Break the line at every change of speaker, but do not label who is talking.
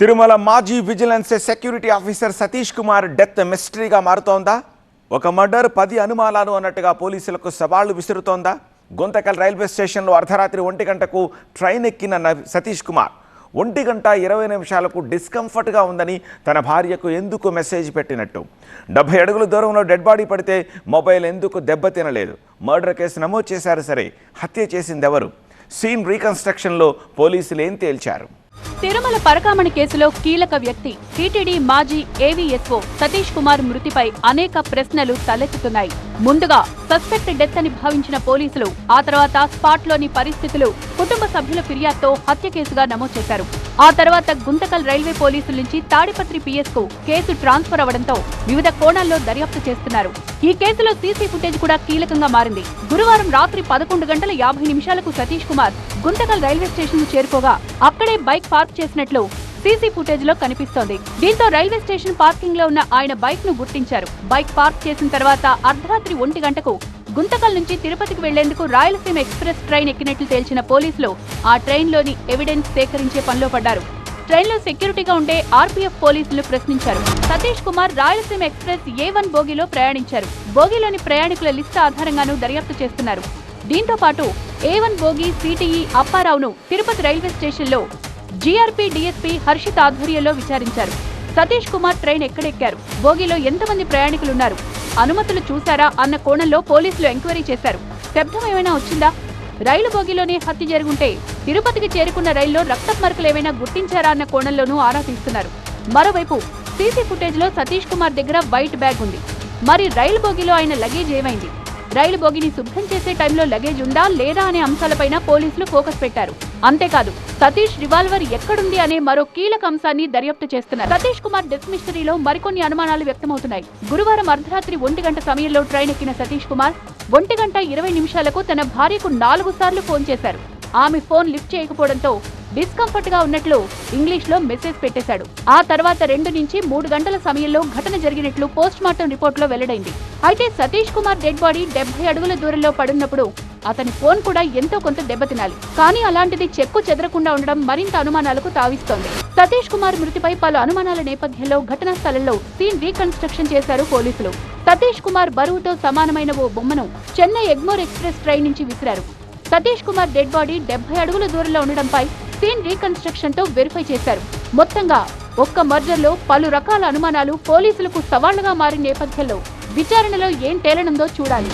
తిరుమల మాజీ vigilance security officer Satish Kumar death మిస్టరీగా మారుతోందా? ఒక మర్డర్ పది అనుమానాలు అన్నట్టుగా పోలీసులకు సవాళ్ళు విసురుతోందా? గుంతకల్ రైల్వే స్టేషన్లో అర్ధరాత్రి ఒంటి గంటకు ట్రైన్ ఎక్కిన నవ్- సతీష్ కుమార్ ఒంటి గంట ఇరవై నిమిషాలకు డిస్కంఫర్ట్గా ఉందని తన భార్యకు ఎందుకు మెసేజ్ పెట్టినట్టు? డెబ్బై అడుగుల దూరంలో డెడ్ బాడీ పడితే మొబైల్ ఎందుకు దెబ్బతినలేదు మర్డర్ కేసు నమోదు చేశారు సరే హత్య చేసింది ఎవరు సీన్ రీకన్స్ట్రక్షన్లో పోలీసులు ఏం తేల్చారు?
తిరుమల పరకామణ కేసులో కీలక వ్యక్తి టీటీడీ మాజీ ఏవీఎస్ఓ సతీష్ కుమార్ మృతిపై అనేక ప్రశ్నలు తలెత్తుతున్నాయి. ముందుగా సస్పెక్ట్ డెత్ అని భావించిన పోలీసులు ఆ తర్వాత స్పాట్లోని పరిస్థితులు కుటుంబ సభ్యుల ఫిర్యాదుతో హత్య కేసుగా నమోదు చేశారు. ఆ తర్వాత గుంతకల్ రైల్వే పోలీసుల నుంచి తాడిపత్రి పిఎస్కు కేసు ట్రాన్స్ఫర్ అవడంతో వివిధ కోణాల్లో దర్యాప్తు చేస్తున్నారు. ఈ కేసులో సీసీ ఫుటేజ్ కూడా కీలకంగా మారింది. గురువారం రాత్రి పదకొండు గంటల యాభై నిమిషాలకు సతీష్ కుమార్ గుంతకల్ రైల్వే స్టేషన్ చేరుకోగా అక్కడే బైక్ పార్క్ చేసినట్లు సీసీ ఫుటేజ్లో కనిపిస్తోంది. దీంతో రైల్వే స్టేషన్ పార్కింగ్లో ఉన్న ఆయన బైక్ను గుర్తించారు. బైక్ పార్క్ చేసిన తర్వాత అర్ధరాత్రి ఒంటి గంటకు గుంతకల్ నుంచి తిరుపతికి వెళ్ళేందుకు రాయలసీమ ఎక్స్ప్రెస్ ట్రైన్ ఎక్కినట్లు తేల్చిన పోలీసులు ఆ ట్రైన్లోని ఎవిడెన్స్ సేకరించే పనిలో పడ్డారు. ట్రైన్లో సెక్యూరిటీగా ఉండే ఆర్పీఎఫ్ పోలీసులు ప్రశ్నించారు. Satish Kumar Rayalaseema express A one బోగిలో ప్రయాణించారు. బోగిలోని ప్రయాణికుల లిస్టు ఆధారంగాను దర్యాప్తు చేస్తున్నారు. దీంతో పాటు ఏ వన్ బోగి సిటీఈ అప్పారావును తిరుపతి రైల్వే స్టేషన్లో జీఆర్పీ డీఎస్పీ హర్షిత్ ఆధ్వర్యంలో విచారించారు. సతీష్ కుమార్ ట్రైన్ ఎక్కడెక్కారు? బోగిలో ఎంతమంది ప్రయాణికులున్నారు? అనుమతులు చూశారా అన్న కోణంలో పోలీసులు ఎంక్వైరీ చేశారు. శబ్దం ఏమైనా వచ్చిందా? రైలు బోగిలోనే హత్య జరుగుంటే తిరుపతికి చేరుకున్న రైల్లో రక్తపు మరకలు ఏమైనా గుర్తించారా అన్న కోణంలోనూ ఆరా తీస్తున్నారు. మరోవైపు సీసీ ఫుటేజ్లో సతీష్ కుమార్ దగ్గర వైట్ బ్యాగ్ ఉంది. మరి రైలు బోగిలో ఆయన లగేజ్ ఏమైంది? రైలు బోగిని శుభ్రం చేసే టైంలో లగేజ్ ఉందా లేదా అనే అంశాలపైన పోలీసులు ఫోకస్ పెట్టారు. అంతేకాదు సతీష్ రివాల్వర్ ఎక్కడుంది అనే మరో కీలక అంశాన్ని దర్యాప్తు చేస్తున్నారు. సతీష్ కుమార్ డెత్ మిస్టరీలో మరికొన్ని అనుమానాలు వ్యక్తమవుతున్నాయి. గురువారం అర్ధరాత్రి ఒంటి గంట సమయంలో ట్రైన్ ఎక్కిన సతీష్ కుమార్ ఒంటి గంట ఇరవై నిమిషాలకు తన భార్యకు నాలుగు సార్లు ఫోన్ చేశారు. ఆమె ఫోన్ లిఫ్ట్ చేయకపోవడంతో డిస్కంఫర్ట్గా ఉన్నట్లు ఇంగ్లీష్లో మెసేజ్ పెట్టేశాడు. ఆ తర్వాత రెండు నుంచి మూడు గంటల సమయంలో ఘటన జరిగినట్లు పోస్ట్ మార్టం రిపోర్ట్లో వెల్లడైంది. అయితే సతీష్ కుమార్ డెడ్ బాడీ డెబ్బై అడుగుల దూరంలో పడున్నప్పుడు అతని ఫోన్ కూడా ఎంతో కొంత దెబ్బతినాలి. కానీ అలాంటిది చెక్కు చెదరకుండా ఉండడం మరింత అనుమానాలకు తావిస్తోంది. సతీష్ కుమార్ మృతిపై పలు అనుమానాల నేపథ్యంలో ఘటనా స్థలంలో సీన్ రీకన్స్ట్రక్షన్ చేశారు పోలీసులు. సతీష్ కుమార్ బరువుతో సమానమైన ఓ బొమ్మను చెన్నై ఎగ్మోర్ ఎక్స్ప్రెస్ ట్రైన్ నుంచి విసిరారు. సతీష్ కుమార్ డెడ్ బాడీ డెబ్బై అడుగుల దూరంలో ఉండడంపై సీన్ రీకన్స్ట్రక్షన్తో వెరిఫై చేశారు. మొత్తంగా ఒక్క మర్డర్లో పలు రకాల అనుమానాలు పోలీసులకు సవాళ్ళుగా మారిన నేపథ్యంలో విచారణలో ఏం తేలనుందో చూడాలి.